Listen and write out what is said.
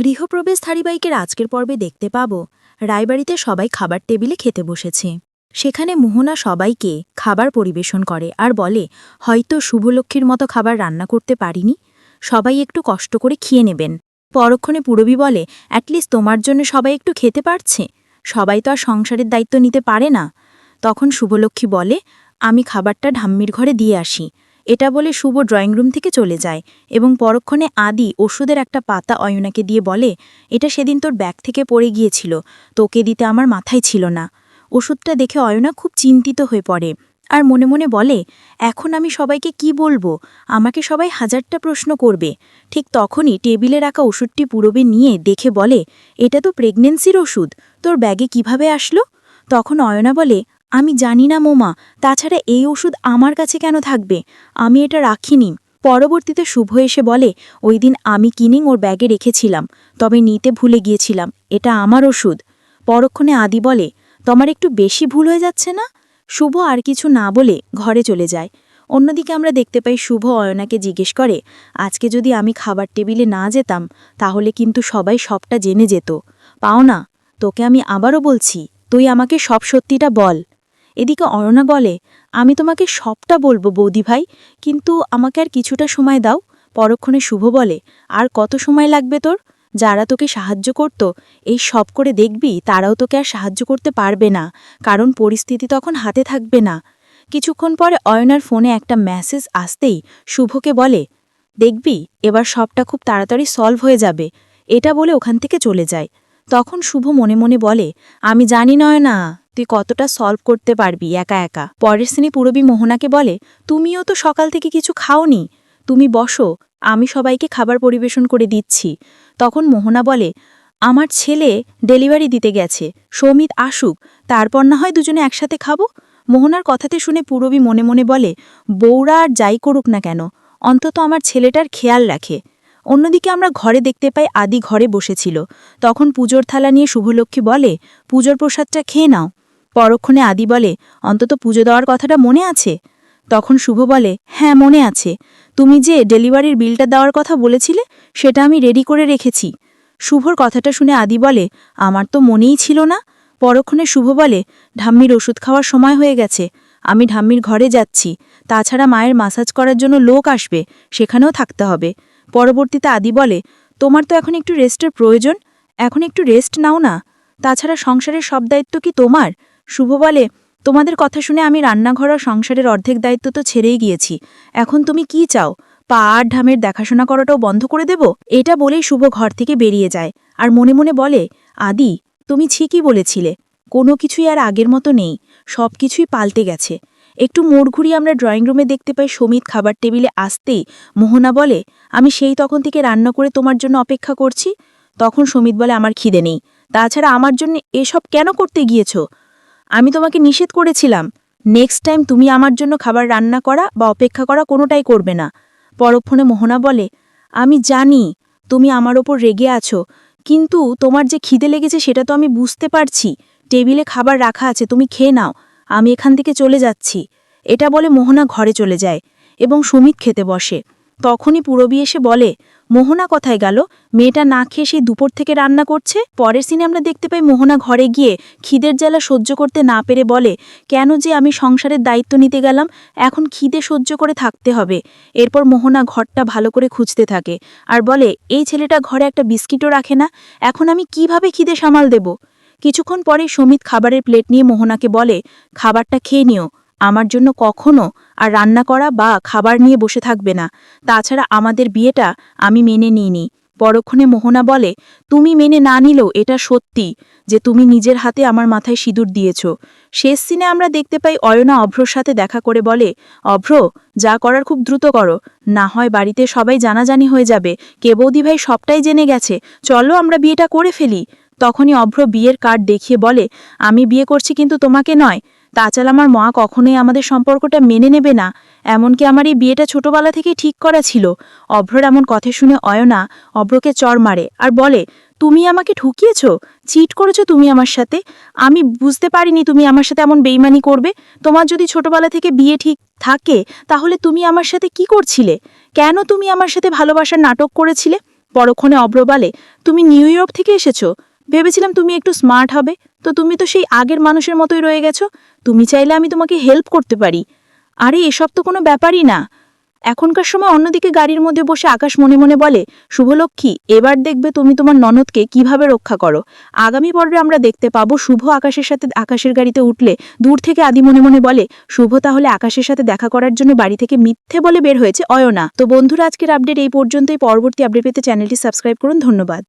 গৃহপ্রবেশ ধারাবাহিকের আজকের পর্বে দেখতে পাব, রায়বাড়িতে সবাই খাবার টেবিলে খেতে বসেছে। সেখানে মোহনা সবাইকে খাবার পরিবেশন করে আর বলে, হয়তো শুভলক্ষ্মীর মতো খাবার রান্না করতে পারিনি। সবাই একটু কষ্ট করে খেয়ে নেবেন। পরক্ষণে পুরবী বলে অ্যাটলিস্ট তোমার জন্য সবাই একটু খেতে পারছে। সবাই তো আর সংসারের দায়িত্ব নিতে পারে না। তখন শুভলক্ষ্মী বলে, আমি খাবারটা ঢাম্মির ঘরে দিয়ে আসি। এটা বলে শুভ ড্রয়িং রুম থেকে চলে যায় এবং পরক্ষণে আদি ওষুধের একটা পাতা অয়নাকে দিয়ে বলে, এটা সেদিন তোর ব্যাগ থেকে পড়ে গিয়েছিল, তোকে দিতে আমার মাথায় ছিল না। ওষুধটা দেখে অয়না খুব চিন্তিত হয়ে পড়ে আর মনে মনে বলে, এখন আমি সবাইকে কি বলব? আমাকে সবাই হাজারটা প্রশ্ন করবে। ঠিক তখনই টেবিলে রাখা ওষুধটি পুরবে নিয়ে দেখে বলে, এটা তো প্রেগনেন্সির ওষুধ, তোর ব্যাগে কীভাবে আসলো? তখন অয়না বলে আমি জানি না মোমা, তাছাড়া এই ওষুধ আমার কাছে কেন থাকবে? আমি এটা রাখিনি। পরবর্তীতে শুভ এসে বলে, ওই দিন আমি কিনিং ওর ব্যাগে রেখেছিলাম, তবে নিতে ভুলে গিয়েছিলাম, এটা আমার ওষুধ। পরক্ষণে আদি বলে, তোমার একটু বেশি ভুল হয়ে যাচ্ছে না? শুভ আর কিছু না বলে ঘরে চলে যায়। অন্যদিকে আমরা দেখতে পাই শুভ অয়নাকে জিজ্ঞেস করে, আজকে যদি আমি খাবার টেবিলে না যেতাম, তাহলে কিন্তু সবাই সবটা জেনে যেত। পাও না তোকে আমি আবারও বলছি, তুই আমাকে সব সত্যিটা বল। এদিকে অরণা বলে, আমি তোমাকে সবটা বলব বৌদি ভাই, কিন্তু আমাকে আর কিছুটা সময় দাও। পরক্ষণে শুভ বলে, আর কত সময় লাগবে তোর? যারা তোকে সাহায্য করত, এই সব করে দেখবি, তারাও তোকে আর সাহায্য করতে পারবে না, কারণ পরিস্থিতি তখন হাতে থাকবে না। কিছুক্ষণ পরে অয়নার ফোনে একটা মেসেজ আসতেই শুভকে বলে, দেখবি, এবার সবটা খুব তাড়াতাড়ি সলভ হয়ে যাবে, এটা বলে ওখান থেকে চলে যায়। তখন শুভ মনে মনে বলে, আমি জানি নয় না। তুই কতটা সলভ করতে পারবি একা একা? পরের শ্রেণি পুরবী মোহনাকে বলে, তুমিও তো সকাল থেকে কিছু খাওনি। তুমি বসো, আমি সবাইকে খাবার পরিবেশন করে দিচ্ছি। তখন মোহনা বলে, আমার ছেলে ডেলিভারি দিতে গেছে। সৌমিত আসুক, তারপর না হয় দুজনে একসাথে খাব? মোহনার কথাতে শুনে পুরবী মনে মনে বলে বৌরা আর যাই করুক না কেন, অন্তত আমার ছেলেটার খেয়াল রাখে। অন্যদিকে আমরা ঘরে দেখতে পাই আদি ঘরে বসেছিল। তখন পুজোর থালা নিয়ে শুভলক্ষ্মী বলে, পুজোর প্রসাদটা খেয়ে নাও। পরক্ষণে আদি বলে, অন্তত পুজো দেওয়ার কথাটা মনে আছে? তখন শুভ বলে হ্যাঁ মনে আছে। তুমি যে ডেলিভারির বিলটা দেওয়ার কথা বলেছিলে, সেটা আমি রেডি করে রেখেছি। শুভর কথাটা শুনে আদি বলে, আমার তো মনেই ছিল না। পরক্ষণে শুভ বলে, ঢাম্মির ওষুধ খাওয়ার সময় হয়ে গেছে। আমি ঢাম্মির ঘরে যাচ্ছি। তাছাড়া মায়ের মাসাজ করার জন্য লোক আসবে, সেখানেও থাকতে হবে। পরবর্তীতে আদি বলে, তোমার তো এখন একটু রেস্টের প্রয়োজন। এখন একটু রেস্ট নাও না। তাছাড়া সংসারের সব দায়িত্ব কি তোমার? শুভ বলে, তোমাদের কথা শুনে আমি রান্নাঘর আর সংসারের অর্ধেক দায়িত্ব তো ছেড়েই গিয়েছি। এখন তুমি কি চাও? পা আর ঢামের দেখাশোনা করাটাও বন্ধ করে দেব? এটা বলেই শুভ ঘর থেকে বেরিয়ে যায় আর মনে মনে বলে, আদি, তুমি ঠিকই বলেছিলে। কোনো কিছুই আর আগের মতো নেই। সব কিছুই পাল্টে গেছে। একটু মোড় ঘুরিয়ে আমরা ড্রয়িং রুমে দেখতে পাই সমিত খাবার টেবিলে আসতেই মোহনা বলে, আমি সেই তখন থেকে রান্না করে তোমার জন্য অপেক্ষা করছি? তখন সমিত বলে, আমার খিদে নেই। তাছাড়া আমার জন্য এসব কেন করতে গিয়েছো? আমি তোমাকে নিষেধ করেছিলাম। নেক্সট টাইম তুমি আমার জন্য খাবার রান্না করা বা অপেক্ষা করা কোনোটাই করবে না। পরক্ষণে মোহনা বলে, আমি জানি তুমি আমার ওপর রেগে আছো, কিন্তু তোমার যে খিদে লেগেছে সেটা তো আমি বুঝতে পারছি। টেবিলে খাবার রাখা আছে, তুমি খেয়ে নাও। আমি এখান থেকে চলে যাচ্ছি। এটা বলে মোহনা ঘরে চলে যায় এবং সুমিত খেতে বসে। তখনই পুরবী এসে বলে, মোহনা কোথায় গেল? মেয়েটা না খেয়ে সেই দুপুর থেকে রান্না করছে? পরের সিনে আমরা দেখতে পাই মোহনা ঘরে গিয়ে খিদের জ্বালা সহ্য করতে না পেরে বলে, কেন যে আমি সংসারের দায়িত্ব নিতে গেলাম, এখন খিদে সহ্য করে থাকতে হবে। এরপর মোহনা ঘরটা ভালো করে খুঁজতে থাকে আর বলে, এই ছেলেটা ঘরে একটা বিস্কিটও রাখে না, এখন আমি কীভাবে খিদে সামাল দেব? কিছুক্ষণ পরে সমিত খাবারের প্লেট নিয়ে মোহনাকে বলে, খাবারটা খেয়ে নিও। আমার জন্য কখনো আর রান্না করা বা খাবার নিয়ে বসে থাকবে না। তাছাড়া আমাদের বিয়েটা আমি মেনে নিইনি। পরক্ষণে মোহনা বলে, তুমি মেনে না নিলেও এটা সত্যি যে তুমি নিজের হাতে আমার মাথায় সিঁদুর দিয়েছ। শেষ সিনে আমরা দেখতে পাই অয়না অভ্রর সাথে দেখা করে বলে, অভ্র, যা করার খুব দ্রুত করো। না হয় বাড়িতে সবাই জানাজানি হয়ে যাবে। কে বৌদি ভাই সবটাই জেনে গেছে। চলো আমরা বিয়েটা করে ফেলি। তখনই অভ্র বিয়ের কার্ড দেখিয়ে বলে, আমি বিয়ে করছি কিন্তু তোমাকে নয়। তাছাড়া আমার মা কখনোই আমাদের সম্পর্কটা মেনে নেবে না, এমনকি আমার এই বিয়েটা ছোটবেলা থেকে ঠিক করা ছিল। অভ্রর এমন কথা শুনে অয়না অভ্রকে চর মারে আর বলে, তুমি আমাকে ঠুকিয়েছ? চিট করেছ তুমি আমার সাথে? আমি বুঝতে পারিনি তুমি আমার সাথে এমন বেইমানি করবে। তোমার যদি ছোটবেলা থেকে বিয়ে ঠিক থাকে, তাহলে তুমি আমার সাথে কি করছিলে? কেন তুমি আমার সাথে ভালোবাসার নাটক করেছিলে? পরক্ষণে অব্র বলে, তুমি নিউ ইয়র্ক থেকে এসেছ। ভেবেছিলাম তুমি একটু স্মার্ট হবে। তো তুমি তো সেই আগের মানুষের মতোই রয়ে গেছো। তুমি চাইলে আমি তোমাকে হেল্প করতে পারি। আরে, এসব তো কোনো ব্যাপারই না। এখনকার সময় অন্যদিকে গাড়ির মধ্যে বসে আকাশ মনে মনে বলে, শুভলক্ষ্মী, এবার দেখবে তুমি তোমার ননদকে কীভাবে রক্ষা করো। আগামী পর্বে আমরা দেখতে পাবো শুভ আকাশের সাথে, আকাশের গাড়িতে উঠলে দূর থেকে আদি মনে মনে বলে, শুভ তাহলে আকাশের সাথে দেখা করার জন্য বাড়ি থেকে মিথ্যে বলে বের হয়েছে, অয়না। তো বন্ধুরা, আজকের আপডেট এই পর্যন্তই। পরবর্তী আপডেট পেতে চ্যানেলটি সাবস্ক্রাইব করুন। ধন্যবাদ।